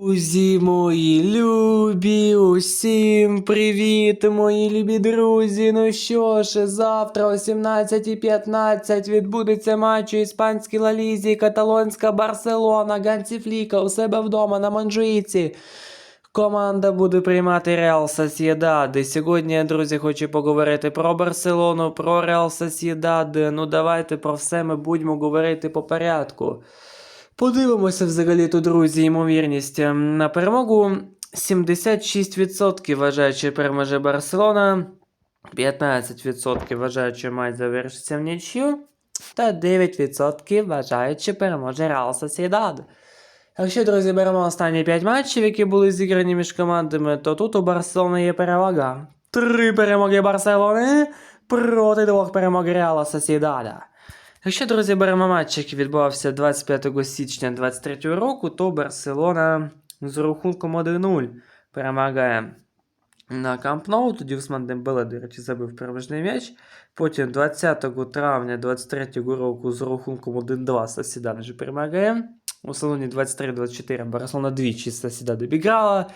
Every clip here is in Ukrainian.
Друзі мої любі, усім привіт, мої любі друзі. Ну що ж, завтра о 17.15 відбудеться матч у іспанській лалізі, каталонська Барселона, Ганцифліка у себе вдома на Манджуїці. Команда буде приймати Реал Сосєдад. І Сьогодні, друзі, хочу поговорити про Барселону, про Реал Сосєдад. Ну давайте про все ми будемо говорити по порядку. Подивимося взагалі-то, друзі, ймовірність ем, на перемогу. 76% вважають, що переможе Барселона, 15% вважають, що матч завершиться в нічю, та 9% вважають, що переможе Реал Сосєдад. Якщо, друзі, беремо останні 5 матчів, які були зіграні між командами, то тут у Барселони є перевага. Три перемоги Барселони проти двох перемог Реала Сосєдада. Якщо, друзі, беремо матч, який відбувався 25 січня 2023 року, то Барселона з рахунком 1-0 перемагає на Камп Ноу. Тоді Усман Дембеле, до речі, забив переможний м'яч. Потім 20 травня 2023 року з рахунком 1-2 Сосідан вже перемагає. У салоні 23-24 Барселона двічі Сосіда добіграла.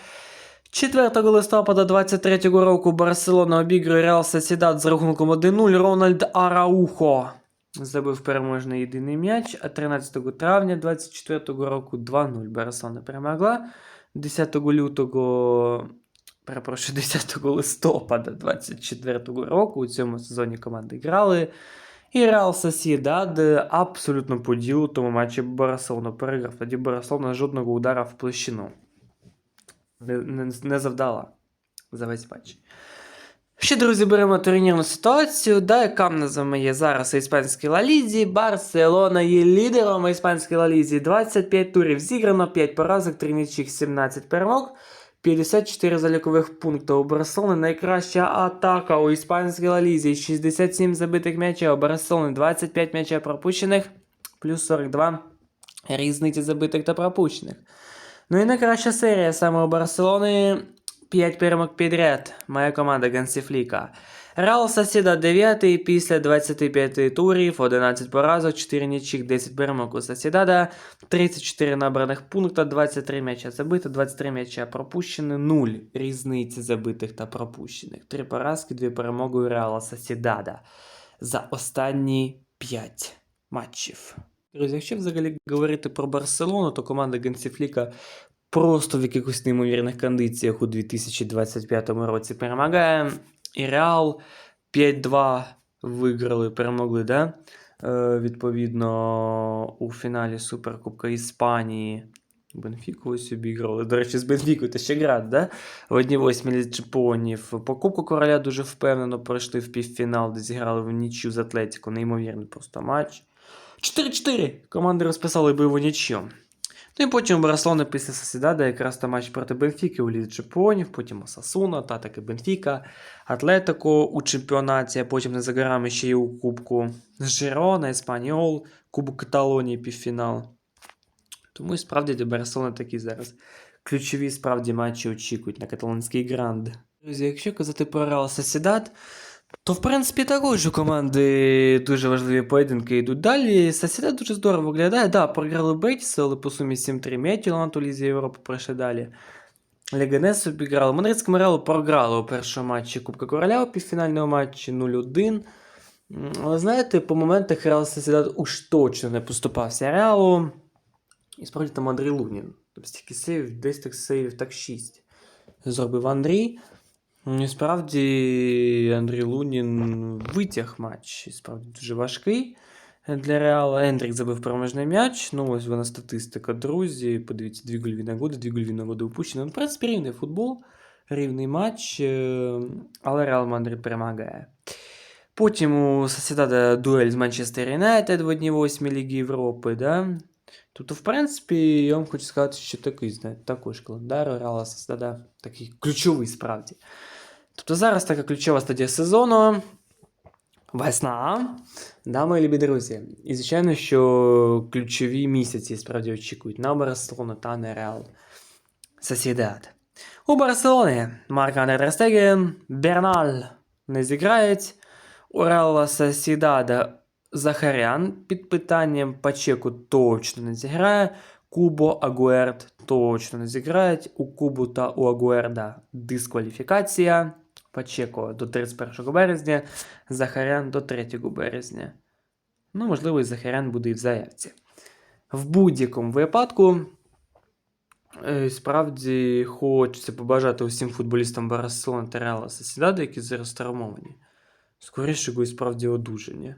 4 листопада 23 року Барселона обігрує Реал Сосідад з рахунком 1-0 Рональд Араухо забив переможний єдиний м'яч, а 13 травня 24 року 2-0 Барселона перемогла. 10 лютого, перепрошую, 10 листопада 24 року у цьому сезоні команди грали. І Реал Сосідад абсолютно по ділу тому матчі Барселона переграв. Тоді Барселона жодного удара в площину не, не, не завдала за весь матч. Ще, друзі, беремо турнірну ситуацію, да, яка в нас є зараз у іспанській лалізі. Барселона є лідером у іспанській лалізі. 25 турів зіграно, 5 поразок, 3 нічних, 17 перемог. 54 залікових пункти у Барселони. Найкраща атака у іспанській лалізі. 67 забитих м'ячів у Барселони, 25 м'ячів пропущених, плюс 42 різниці забитих та пропущених. Ну і найкраща серія саме у Барселони 5 перемог підряд. Моя команда Гансіфліка. Реал Сосіда 9 після 25 турів, 11 поразок, 4 нічих, 10 перемог у Сосідада, 34 набраних пункта, 23 м'яча забито, 23 м'яча пропущені, 0 різниці забитих та пропущених. 3 поразки, 2 перемоги у Реала Сосідада за останні 5 матчів. Друзі, якщо взагалі говорити про Барселону, то команда Гансіфліка просто в якихось неймовірних кондиціях у 2025 році перемагає. І Реал 5-2 виграли, перемогли, да? Е, відповідно, у фіналі Суперкубка Іспанії. Бенфіку ось обіграли. До речі, з Бенфікою та ще град, да? В одній восьмі чемпіонів. По Кубку Короля дуже впевнено пройшли в півфінал, де зіграли в нічю з Атлетіко. Неймовірний просто матч. 4-4. Команди розписали бойову нічю. Ну і потім у Барселони після Сосідада якраз там матч проти Бенфіки у Лізі Чемпіонів, потім Осасуна, та таки Бенфіка, Атлетико у чемпіонаті, а потім не за горами ще й у Кубку Жирона, Еспаніол, Кубок Каталонії півфінал. Тому і справді для Барселони такі зараз ключові справді матчі очікують на каталонський гранд. Друзі, якщо казати про Реал Сосідад, то, в принципі, також у команди дуже важливі поєдинки йдуть далі. Сосіда дуже здорово виглядає. Да, програли Бетіс, але по сумі 7-3 М'ятіланд у Лізі Європи пройшли далі. Леганес обіграли. Мадридському Реалу програли у першому матчі Кубка Короля у півфінальному матчі 0-1. Але знаєте, по моментах Реал Сосідад уж точно не поступався Реалу. І справді там Андрій Лунін. Тобто стільки сейвів, десь так сейвів, так 6. Зробив Андрій. Справді Андрій Лунін витяг матч. Справді дуже важкий для Реала. Ендрік забив переможний м'яч. Ну, ось вона статистика, друзі. Подивіться, дві гольові нагоди, дві гольові нагоди упущені. Ну, в принципі, рівний футбол, рівний матч, е, але Реал Мадрид перемагає. Потім у Сосідада дуель з Манчестер Юнайтед в одній восьмій Ліги Європи. Да? Тобто, в принципі, я вам хочу сказати, що такий, знаєте, також календар Реала Сосідада такий ключовий справді. Тобто зараз така ключова стадія сезону. Весна. Да, мої любі друзі. І звичайно, що ключові місяці справді очікують на Барселону та на Реал Сосідад. У Барселоні Марк Андерстеген, Берналь не зіграють. У Реала Сосідада Захарян під питанням Пачеку точно не зіграє. Кубо Агуерд точно не зіграють. У Кубу та у Агуерда дискваліфікація. Пачеко до 31 березня, Захарян до 3 березня. Ну, можливо, і Захарян буде і в заявці. В будь-якому випадку, е, справді хочеться побажати усім футболістам Барселони та Реала Сосідаду, які зараз травмовані. Скоріше, справді одужання.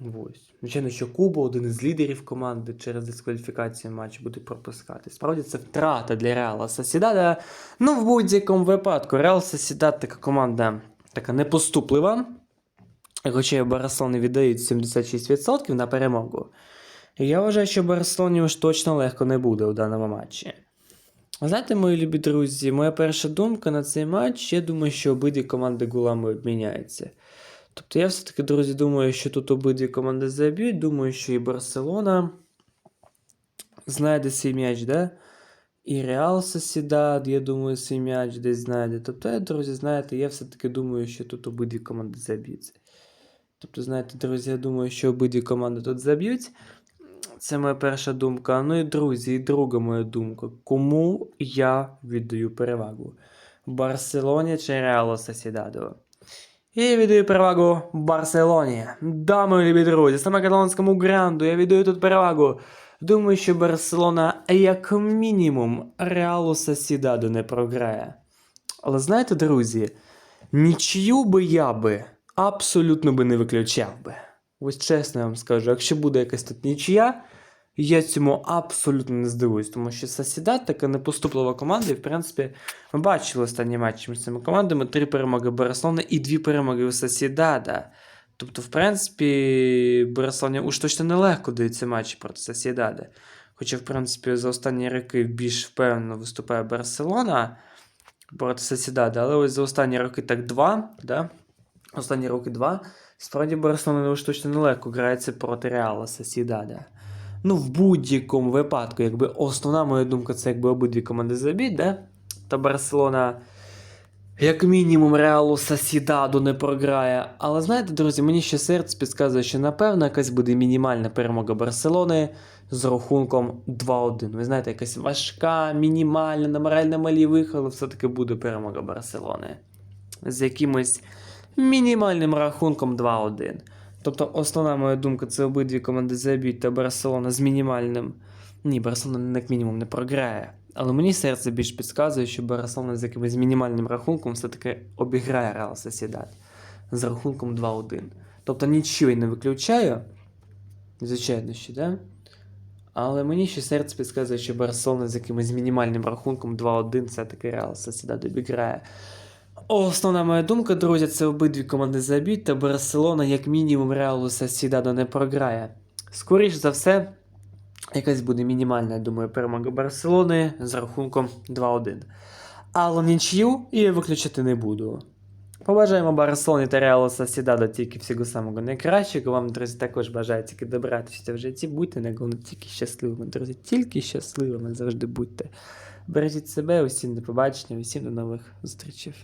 Ось. Звичайно, що Куба, один із лідерів команди, через дискваліфікацію матч буде пропускати. Справді це втрата для Реала Сосідада. Ну, в будь-якому випадку, Реал Сосідад така команда така непоступлива. Хоча Барселоні віддають 76% на перемогу. Я вважаю, що Барселоні уж точно легко не буде у даному матчі. Знаєте, мої любі друзі, моя перша думка на цей матч, я думаю, що обидві команди голами обміняються. Тобто я все-таки, друзі, думаю, що тут обидві команди заб'ють. Думаю, що і Барселона знайде свій м'яч, да? І Реал Сосідад, я думаю, свій м'яч десь знайде. Тобто, я, друзі, знаєте, я все-таки думаю, що тут обидві команди заб'ються. Тобто, знаєте, друзі, я думаю, що обидві команди тут заб'ють. Це моя перша думка. Ну і друзі, і друга моя думка. Кому я віддаю перевагу? Барселоні чи Реалу Сосідаду? Я віддаю перевагу Барселоні. Да, мої любі друзі, саме каталонському гранду я віддаю тут перевагу. Думаю, що Барселона як мінімум Реалу Сосідаду не програє. Але знаєте, друзі, нічию би я би абсолютно би не виключав би. Ось чесно я вам скажу, якщо буде якась тут нічия, я цьому абсолютно не здивуюсь, тому що Сосідат така непоступлива команда, і в принципі ми бачили останні матчі між цими командами: три перемоги Барселони і дві перемоги у Сосідада. Тобто, в принципі, Барселоні уж точно нелегко даються матчі проти Сосідада. Хоча, в принципі, за останні роки більш впевнено виступає Барселона проти Сосідада, але ось за останні роки так два, да? останні роки два. Справді Барселона уж точно нелегко грається проти Реала Сосідада. Ну, в будь-якому випадку, якби основна моя думка, це якби обидві команди забіть, да? Та Барселона, як мінімум, Реалу Сосідаду не програє. Але знаєте, друзі, мені ще серце підказує, що напевно якась буде мінімальна перемога Барселони з рахунком 2-1. Ви знаєте, якась важка, мінімальна, на морально малівих, але все-таки буде перемога Барселони. З якимось мінімальним рахунком 2-1. Тобто, основна моя думка це обидві команди заб'ють та Барселона з мінімальним. Ні, Барселона як мінімум не програє. Але мені серце більш підказує, що Барселона з якимось мінімальним рахунком все-таки обіграє Реал Сосідат з рахунком 2-1. Тобто нічого я не виключаю. Звичайно, що, да? Але мені ще серце підказує, що Барселона з якимось мінімальним рахунком 2-1 все-таки Реал Сосідат обіграє. Основна моя думка, друзі, це обидві команди заб'ють, та Барселона, як мінімум, Реалу Сосідаду не програє. Скоріш за все, якась буде мінімальна, я думаю, перемога Барселони з рахунком 2-1. Але нічию я виключити не буду. Побажаємо Барселоні та Реалу Сосідаду тільки всього самого найкращого. Вам, друзі, також бажаю тільки добратися в житті. Будьте не головне тільки щасливими, друзі. Тільки щасливими завжди будьте. Бережіть себе, усім до побачення, усім до нових зустрічей.